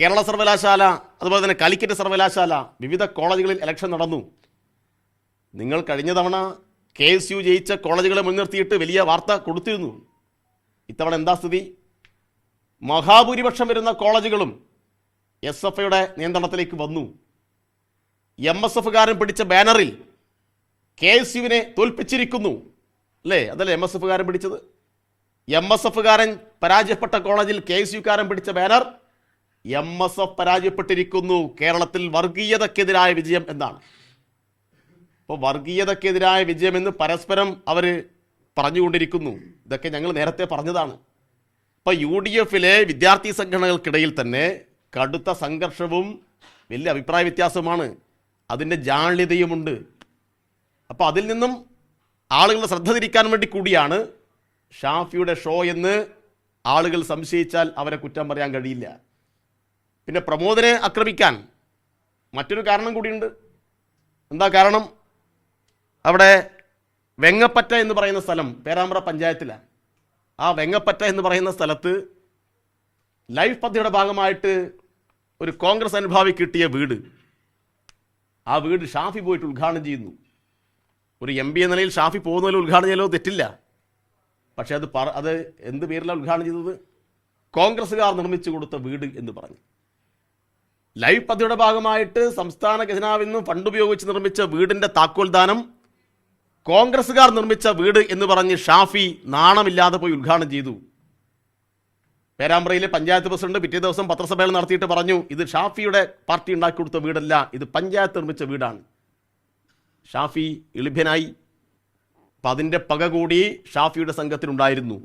കേരള സർവകലാശാല അതുപോലെ തന്നെ കാലിക്കറ്റ് സർവകലാശാല വിവിധ കോളേജുകളിൽ ഇലക്ഷൻ നടന്നു. നിങ്ങൾ കഴിഞ്ഞ തവണ കെ എസ് യു ജയിച്ച കോളേജുകളെ മുൻനിർത്തിയിട്ട് വലിയ വാർത്ത കൊടുത്തിരുന്നു. ഇത്തവണ എന്താ സ്ഥിതി? മഹാഭൂരിപക്ഷം വരുന്ന കോളേജുകളും എസ് എഫ് ഐയുടെ നിയന്ത്രണത്തിലേക്ക് വന്നു. എം എസ് എഫുകാരൻ പിടിച്ച ബാനറിൽ കെ എസ് യുവിനെ തോൽപ്പിച്ചിരിക്കുന്നു. അല്ലേ? അതല്ലേ എം എസ് എഫുകാരൻ പിടിച്ചത്? എം എസ് എഫുകാരൻ പരാജയപ്പെട്ട കോളേജിൽ കെ എസ് യുക്കാരൻ പിടിച്ച ബാനർ എം എസ് എഫ് പരാജയപ്പെട്ടിരിക്കുന്നു. കേരളത്തിൽ വർഗീയതക്കെതിരായ വിജയം എന്നാണ്. അപ്പോൾ വർഗീയതക്കെതിരായ വിജയം എന്ന് പരസ്പരം അവർ പറഞ്ഞുകൊണ്ടിരിക്കുന്നു. ഇതൊക്കെ ഞങ്ങൾ നേരത്തെ പറഞ്ഞതാണ്. ഇപ്പോൾ യു ഡി എഫിലെ വിദ്യാർത്ഥി സംഘടനകൾക്കിടയിൽ തന്നെ കടുത്ത സംഘർഷവും വലിയ അഭിപ്രായ വ്യത്യാസവുമാണ്. അതിന്റെ ജാള്യതയുമുണ്ട്. അപ്പോൾ അതിൽ നിന്നും ആളുകളുടെ ശ്രദ്ധ തിരിക്കാൻ വേണ്ടി കൂടിയാണ് ഷാഫിയുടെ ഷോ എന്ന് ആളുകൾ സംശയിച്ചാൽ അവരെ കുറ്റം പറയാൻ കഴിയില്ല. പിന്നെ പ്രമോദനെ ആക്രമിക്കാൻ മറ്റൊരു കാരണം കൂടിയുണ്ട്. എന്താ കാരണം? അവിടെ വെങ്ങപ്പറ്റ എന്ന് പറയുന്ന സ്ഥലം പേരാമ്പ്ര പഞ്ചായത്തിലാണ്. ആ വെങ്ങപ്പറ്റ എന്ന് പറയുന്ന സ്ഥലത്ത് ലൈഫ് പദ്ധതിയുടെ ഭാഗമായിട്ട് ഒരു കോൺഗ്രസ് അനുഭാവി കിട്ടിയ വീട്. ആ വീട് ഷാഫി പോയിട്ട് ഉദ്ഘാടനം ചെയ്യുന്നു. ഒരു എം പി എന്ന നിലയിൽ ഷാഫി പോകുന്നതിൽ ഉദ്ഘാടനം ചെയ്യലോ തെറ്റില്ല. പക്ഷേ അത് പറ അത് എന്ത് പേരിലാണ് ഉദ്ഘാടനം ചെയ്തത്? കോൺഗ്രസ്സുകാർ നിർമ്മിച്ചു കൊടുത്ത വീട് എന്ന് പറഞ്ഞു. ലൈഫ് പദ്ധതിയുടെ ഭാഗമായിട്ട് സംസ്ഥാന ഖജനാവിൽ നിന്ന് ഫണ്ട് ഉപയോഗിച്ച് നിർമ്മിച്ച വീടിന്റെ താക്കോൽദാനം കോൺഗ്രസ്സുകാർ നിർമ്മിച്ച വീട് എന്ന് പറഞ്ഞ് ഷാഫി നാണമില്ലാതെ പോയി ഉദ്ഘാടനം ചെയ്തു. പേരാമ്പ്രയിലെ പഞ്ചായത്ത് പ്രസിഡന്റ് പിറ്റേ ദിവസം പത്രസമ്മേളനം നടത്തിയിട്ട് പറഞ്ഞു ഇത് ഷാഫിയുടെ പാർട്ടി ഉണ്ടാക്കി കൊടുത്ത വീടല്ല ഇത് പഞ്ചായത്ത് നിർമ്മിച്ച വീടാണ്. ഷാഫി എളിഭ്യനായി. അപ്പം അതിന്റെ പക കൂടി ഷാഫിയുടെ സംഘത്തിലുണ്ടായിരുന്നു.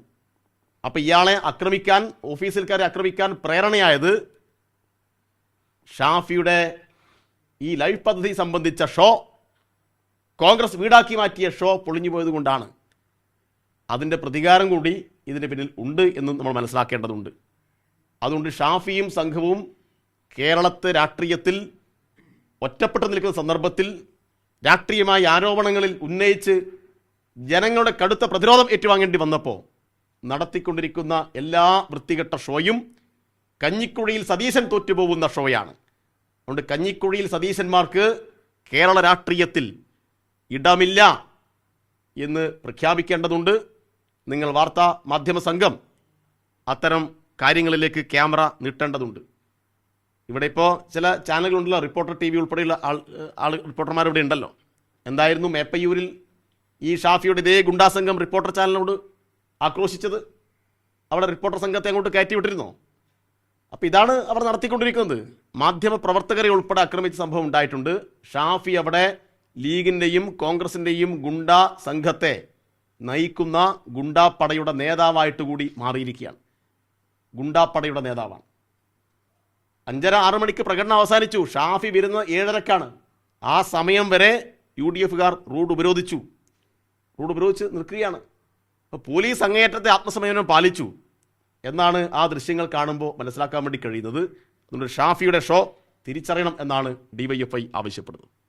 അപ്പം ഇയാളെ ആക്രമിക്കാൻ ഓഫീസിൽക്കാരെ ആക്രമിക്കാൻ പ്രേരണയായത് ഷാഫിയുടെ ഈ ലൈഫ് പദ്ധതി സംബന്ധിച്ച ഷോ കോൺഗ്രസ് വീടാക്കി മാറ്റിയ ഷോ പൊളിഞ്ഞു പോയത് കൊണ്ടാണ് അതിന്റെ പ്രതികാരം കൂടി ഇതിന് പിന്നിൽ ഉണ്ട് എന്ന് നമ്മൾ മനസ്സിലാക്കേണ്ടതുണ്ട്. അതുകൊണ്ട് ഷാഫിയും സംഘവും കേരളത്തെ രാഷ്ട്രീയത്തിൽ ഒറ്റപ്പെട്ടു നിൽക്കുന്ന സന്ദർഭത്തിൽ രാഷ്ട്രീയമായ ആരോപണങ്ങളിൽ ഉന്നയിച്ച് ജനങ്ങളുടെ കടുത്ത പ്രതിരോധം ഏറ്റുവാങ്ങേണ്ടി വന്നപ്പോൾ നടത്തിക്കൊണ്ടിരിക്കുന്ന എല്ലാ വൃത്തികെട്ട ഷോയും കഞ്ഞിക്കുഴിയിൽ സതീശൻ തോറ്റുപോകുന്ന ഷോയാണ്. അതുകൊണ്ട് കഞ്ഞിക്കുഴിയിൽ സതീശന്മാർക്ക് കേരള രാഷ്ട്രീയത്തിൽ ഇടമില്ല എന്ന് പ്രഖ്യാപിക്കേണ്ടതുണ്ട്. നിങ്ങൾ വാർത്താ മാധ്യമ സംഘം അത്തരം കാര്യങ്ങളിലേക്ക് ക്യാമറ നീട്ടേണ്ടതുണ്ട്. ഇവിടെ ഇപ്പോൾ ചില ചാനലുകളുണ്ടല്ലോ റിപ്പോർട്ടർ ടി വി ഉൾപ്പെടെയുള്ള ആൾ ആൾ റിപ്പോർട്ടർമാർ ഇവിടെ ഉണ്ടല്ലോ. എന്തായിരുന്നു മേപ്പയ്യൂരിൽ ഈ ഷാഫിയുടെ ഇതേ ഗുണ്ടാസംഘം റിപ്പോർട്ടർ ചാനലിനോട് ആക്രോശിച്ചത്? അവിടെ റിപ്പോർട്ടർ സംഘത്തെ അങ്ങോട്ട് കയറ്റി വിട്ടിരുന്നോ? അപ്പോൾ ഇതാണ് അവർ നടത്തിക്കൊണ്ടിരിക്കുന്നത്. മാധ്യമ പ്രവർത്തകരെ ഉൾപ്പെടെ ആക്രമിച്ച സംഭവം ഉണ്ടായിട്ടുണ്ട്. ഷാഫി അവിടെ ലീഗിന്റെയും കോൺഗ്രസിന്റെയും ഗുണ്ട സംഘത്തെ നയിക്കുന്ന ഗുണ്ടാപ്പടയുടെ നേതാവായിട്ട് കൂടി മാറിയിരിക്കുകയാണ്. ഗുണ്ടാപ്പടയുടെ നേതാവാണ്. അഞ്ചര ആറു മണിക്ക് പ്രകടനം അവസാനിച്ചു. ഷാഫി വരുന്ന ഏഴരക്കാണ്. ആ സമയം വരെ യു ഡി എഫുകാർ റോഡ് ഉപരോധിച്ചു. റോഡ് ഉപരോധിച്ച് നിൽക്കുകയാണ്. അപ്പോൾ പോലീസ് അങ്ങേയറ്റത്തെ ആത്മസംയമനം പാലിച്ചു. എന്നാണ് ആ ദൃശ്യങ്ങൾ കാണുമ്പോൾ മനസ്സിലാക്കാൻ വേണ്ടി കഴിയുന്നത്. അതുകൊണ്ട് ഷാഫിയുടെ ഷോ തിരിച്ചറിയണം എന്നാണ് ഡി ആവശ്യപ്പെടുന്നത്.